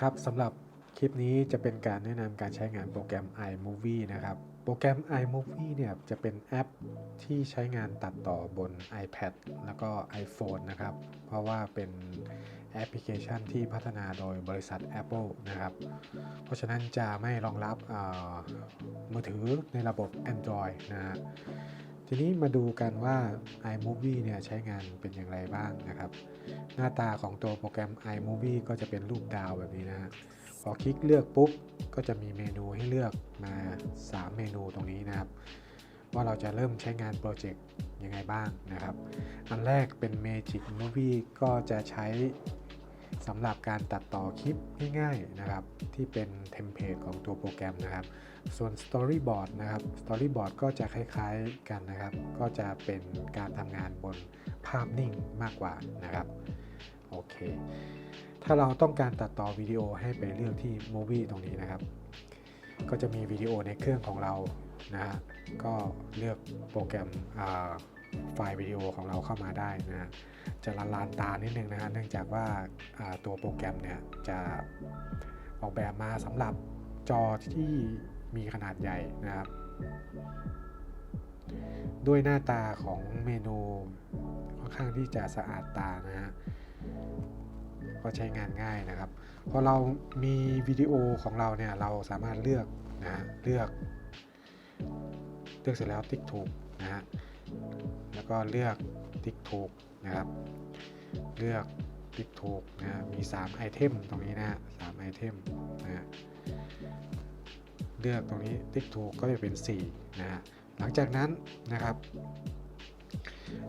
ครับสำหรับคลิปนี้จะเป็นการแนะนำการใช้งานโปรแกรม iMovie นะครับ โปรแกรม iMovie เนี่ยจะเป็นแอปที่ใช้งานตัดต่อบน iPad แล้วก็ iPhone นะครับ เพราะว่าเป็นแอปพลิเคชันที่พัฒนาโดยบริษัท Apple นะครับ เพราะฉะนั้นจะไม่รองรับมือถือในระบบ Android นะฮะ ทีนี้มาดูกันว่า iMovie เนี่ยใช้งานเป็นอย่างไรบ้างนะครับ หน้าตาของตัวโปรแกรม iMovie ก็จะเป็นรูปดาวแบบนี้นะ พอคลิกเลือกปุ๊บ ก็จะมีเมนูให้เลือกมา 3 เมนูตรงนี้นะครับ ว่าเราจะเริ่มใช้งานโปรเจกต์ยังไงบ้างนะครับ อันแรกเป็น Magic Movie ก็จะใช้ สำหรับการตัดต่อคลิปง่ายๆนะครับที่เป็นเทมเพลตของตัวโปรแกรมนะครับ ส่วน Storyboard นะครับ Storyboard ก็จะคล้ายๆกันนะครับ ก็จะเป็นการทำงานบนภาพนิ่งมากกว่านะครับโอเค ถ้าเราต้องการตัดต่อวิดีโอให้ไปเลือกที่ Movie ตรงนี้นะครับ ก็จะมีวิดีโอในเครื่องของเรานะฮะก็เลือกโปรแกรมอ่า ไฟล์วิดีโอของเราเข้ามาได้นะฮะจะละลานตานิดนึงนะฮะเนื่องจากว่าตัวโปรแกรมเนี่ยจะออกแบบมาสำหรับจอที่มีขนาดใหญ่นะครับด้วยหน้าตาของเมนูค่อนข้างที่จะสะอาดตานะฮะก็ใช้งานง่ายนะครับ พอเรามีวิดีโอของเราเนี่ยเราสามารถเลือกนะฮะเลือก เลือกเสร็จแล้วติ๊กถูกนะฮะ แล้วก็เลือกติ๊กถูกนะครับ เลือกติ๊กถูกนะฮะมี 3 ไอเทมตรงนี้นะฮะสามไอเทมนะฮะเลือกตรงนี้ติ๊กถูกก็จะเป็น4นะฮะหลังจากนั้นนะครับ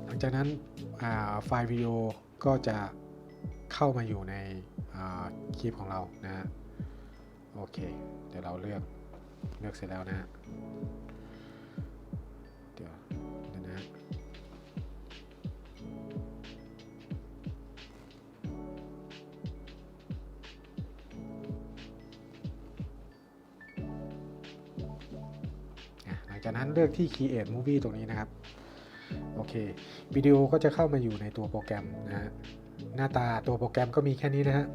หลังจากนั้นไฟล์วิดีโอก็จะเข้ามาอยู่ในคลิปของเรานะฮะโอเค เดี๋ยวเราเลือกเลือกเสร็จแล้วนะฮะเดี๋ยว งจากนั้นเลือกที่ Create Movie ตรงนี้นะครับ โอเควิดีโอก็จะเข้ามาอยู่ในตัวโปรแกรมนะฮะหน้าตาตัวโปรแกรมก็มีแค่นี้นะฮะ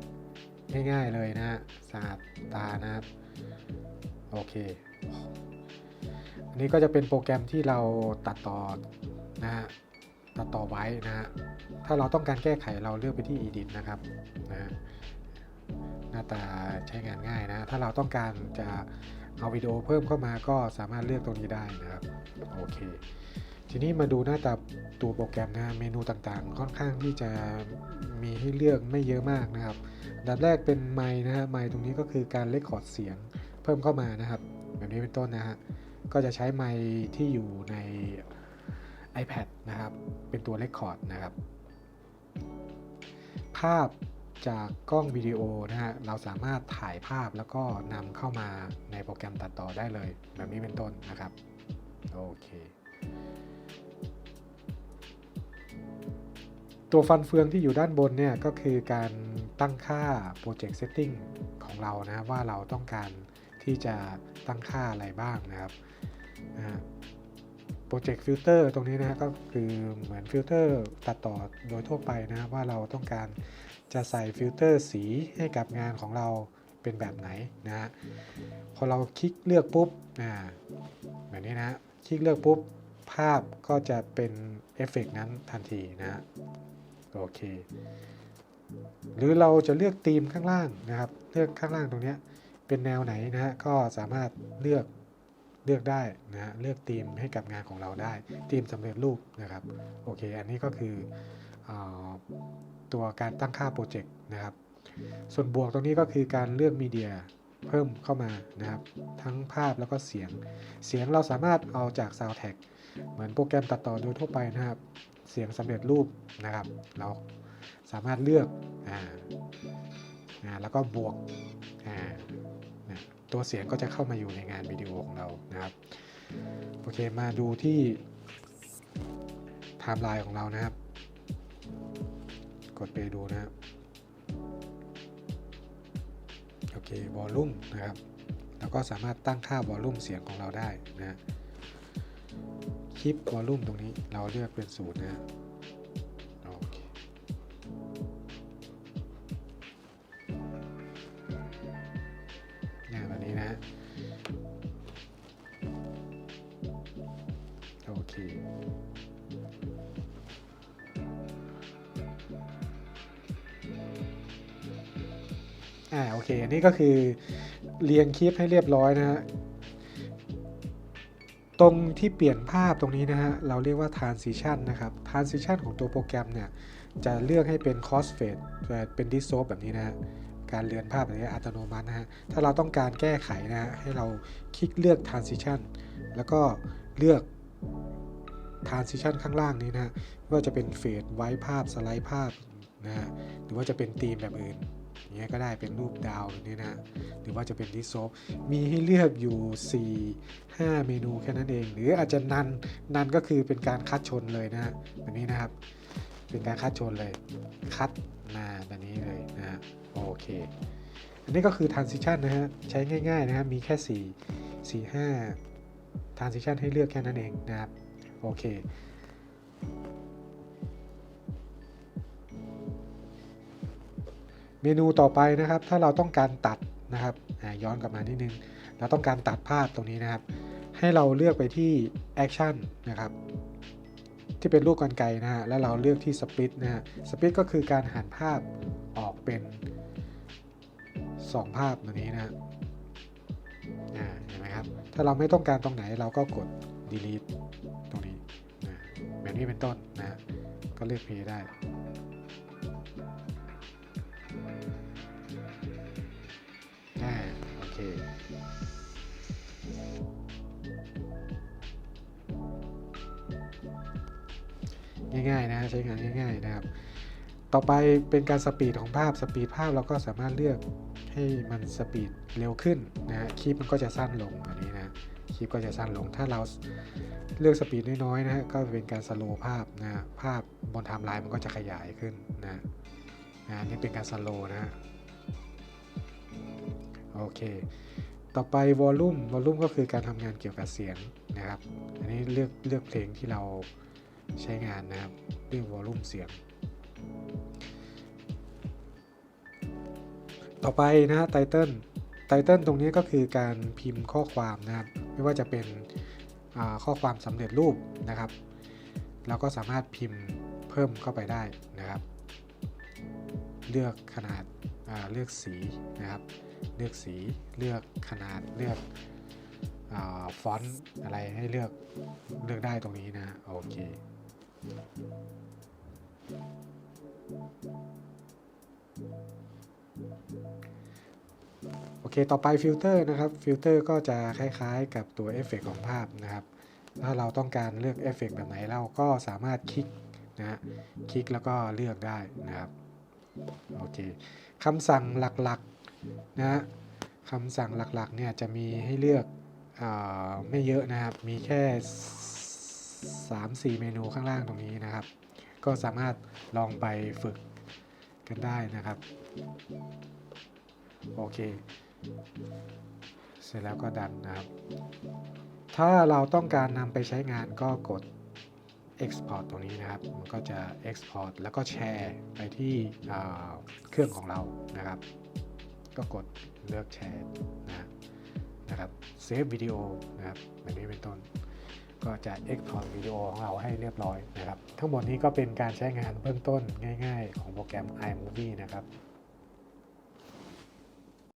ง่ายๆเลยนะฮะสะอาดตานะครับ โอเค อันนี้ก็จะเป็นโปรแกรมที่เราตัดต่อนะฮะตัดต่อไว้นะฮะถ้าเราต้องการแก้ไขเราเลือกไปที่ Edit นะครับนะฮะหน้าตาใช้งานง่ายนะ ถ้าเราต้องการจะ เอาวิดีโอเพิ่มเข้ามาก็สามารถเลือกตรงนี้ได้นะครับโอเค ทีนี้มาดูหน้าตาตัวโปรแกรมนะเมนูต่างๆ ค่อนข้างที่จะมีให้เลือกไม่เยอะมากนะครับดับแรกเป็นไมค์นะฮะไมค์ตรงนี้ก็คือการเลคคอร์ดเสียงเพิ่มเข้ามานะครับ แบบนี้เป็นต้นนะฮะก็จะใช้ไมค์ที่อยู่ใน iPad นะครับ เป็นตัวเลคคอร์ดนะครับ ภาพ จากกล้องวิดีโอนะฮะเราสามารถถ่ายภาพแล้วก็นำเข้ามาในโปรแกรมตัดต่อได้เลย แบบนี้เป็นต้นนะครับ โอเค ตัวฟันเฟืองที่อยู่ด้านบนเนี่ยก็คือการตั้งค่า Project Setting ของเรานะว่าเราต้องการที่จะตั้งค่าอะไรบ้างนะครับ โปรเจกต์ฟิลเตอร์ตรงนี้นะก็คือเหมือนฟิลเตอร์ตัดต่อโดยทั่วไปนะว่าเราต้องการจะใส่ฟิลเตอร์สีให้กับงานของเราเป็นแบบไหนนะพอเราคลิกเลือกปุ๊บอ่าแบบนี้นะคลิกเลือกปุ๊บภาพก็จะเป็นเอฟเฟกนั้นทันทีนะโอเคหรือเราจะเลือกธีมข้างล่างนะครับ เลือกข้างล่างตรงนี้เป็นแนวไหนนะฮะก็สามารถเลือก เลือกได้นะฮะเลือกธีมให้กับงานของเราได้ธีมสำเร็จรูปนะครับโอเคอันนี้ก็คืออาตัวการตั้งค่าโปรเจกต์นะครับส่วนบวกตรงนี้ก็คือการเลือกมีเดียเพิ่มเข้ามานะครับ ทั้งภาพแล้วก็เสียง เสียงเราสามารถเอาจาก Sound Tag เหมือนโปรแกรมตัดต่อโดยทั่วไปนะครับ เสียงสำเร็จรูปนะครับ เราสามารถเลือกอ่าอ่าแล้วก็บวกอ่า ตัวเสียงก็จะเข้ามาอยู่ในงานวิดีโอของเรานะครับโอเคมาดูที่ไทม์ไลน์ของเรานะครับ กดไปดูนะครับโอเควอลลุ่มนะครับแล้วก็สามารถตั้งค่าวอลลุ่มเสียงของเราได้นะคลิปวอลลุ่มตรงนี้เราเลือกเป็นศูนย์นะ อ่าโอเคอันนี้ก็คือเรียงคลิปให้เรียบร้อยนะฮะตรงที่เปลี่ยนภาพตรงนี้นะฮะเราเรียกว่า transition นะครับ transition ของตัวโปรแกรมเนี่ยจะเลือกให้เป็น crossfade เป็น dissolve แบบนี้นะฮะการเลือนภาพแบบนี้อัตโนมัตินะฮะถ้าเราต้องการแก้ไขนะฮะให้เราคลิกเลือก transition แล้วก็เลือก transition ข้างล่างนี้นะฮะว่าจะเป็นเฟดไว้ภาพสไลด์ภาพนะฮะหรือว่าจะเป็นธีมแบบอื่น อย่างเงี้ยก็ได้เป็นรูปดาวนี้นะหรือว่าจะเป็นดิโซฟมีให้เลือกอยู่ 4 5 เมนูแค่นั้นเอง หรืออาจจะนันนันก็คือเป็นการคัดชนเลยนะแบบนี้นะครับ เป็นการคัดชนเลยคัดมาแบบนี้เลยนะฮะโอเค อันนี้ก็คือ transition นะฮะใช้ง่ายๆนะฮะมีแค่ 4 4 5 transition ให้เลือกแค่นั้นเองนะครับโอเค เมนูต่อไปนะครับ ถ้าเราต้องการตัดนะครับย้อนกลับมานิดนึง เราต้องการตัดภาพตรงนี้นะครับ ให้เราเลือกไปที่ Action นะครับ ที่เป็นรูปกรรไกรนะฮะ แล้วเราเลือกที่ Split นะฮะ Split ก็คือการหันภาพออกเป็น 2 ภาพแบบนี้นะฮะเห็นไหมครับ ถ้าเราไม่ต้องการตรงไหนเราก็กด delete ตรงนี้นะแบบนี้เป็นต้นนะฮะก็เลือก play ได้ ง่ายๆนะใช้งานง่าย ๆนะครับ ต่อไปเป็นการสปีดของภาพสปีดภาพเราก็สามารถเลือกให้มันสปีดเร็วขึ้นนะคลิปมันก็จะสั้นลงอันนี้นะคลิปก็จะสั้นลงถ้าเราเลือกสปีดน้อยๆนะฮะก็เป็นการสโลว์ภาพนะภาพบนไทม์ไลน์มันก็จะขยายขึ้นนะนะอันนี่เป็นการสโลว์นะฮะโอเค ต่อไปวอลลุ่มวอลลุ่มก็คือการทำงานเกี่ยวกับเสียงนะครับ อันนี้เลือกเลือกเพลงที่เรา ใช้งานนะครับเลือกวอลลุ่มเสียง ต่อไปนะฮะไตเติลไตเติลตรงนี้ก็คือการพิมพ์ข้อความนะครับ ไม่ว่าจะเป็นข้อความสำเร็จรูปนะครับ เราก็สามารถพิมพ์เพิ่มเข้าไปได้นะครับ เลือกขนาดอ่าเลือกสีนะครับ เลือกสีเลือกขนาดเลือกอฟอนต์อะไรให้เลือกเลือกได้ตรงนี้นะโอเค โอเค ต่อไปฟิลเตอร์นะครับ ฟิลเตอร์ก็จะคล้ายๆ กับตัวเอฟเฟกของภาพนะครับ ถ้าเราต้องการเลือกเอฟเฟกแบบไหนเราก็สามารถคลิกนะฮะ คลิกแล้วก็เลือกได้นะครับ โอเคคำสั่งหลักๆนะฮะคำสั่งหลักๆเนี่ยจะมีให้เลือกอไม่เยอะนะครับ มีแค่ 3-4 เมนูข้างล่างตรงนี้นะครับ ก็สามารถลองไปฝึกกันได้นะครับ โอเค เสร็จแล้วก็ดันนะครับ ถ้าเราต้องการนำไปใช้งานก็กด export ตรงนี้นะครับ มันก็จะ export แล้วก็แชร์ไปที่เครื่องของเรานะครับ ก็กดเลือกแชร์นะนะครับ เซฟวิดีโอนะครับแบบนี้เป็นต้น ก็จะ export วิดีโอของเราให้เรียบร้อยนะครับ ทั้งหมดนี้ก็เป็นการใช้งานเบื้องต้นง่ายๆ ของโปรแกรม iMovie นะครับ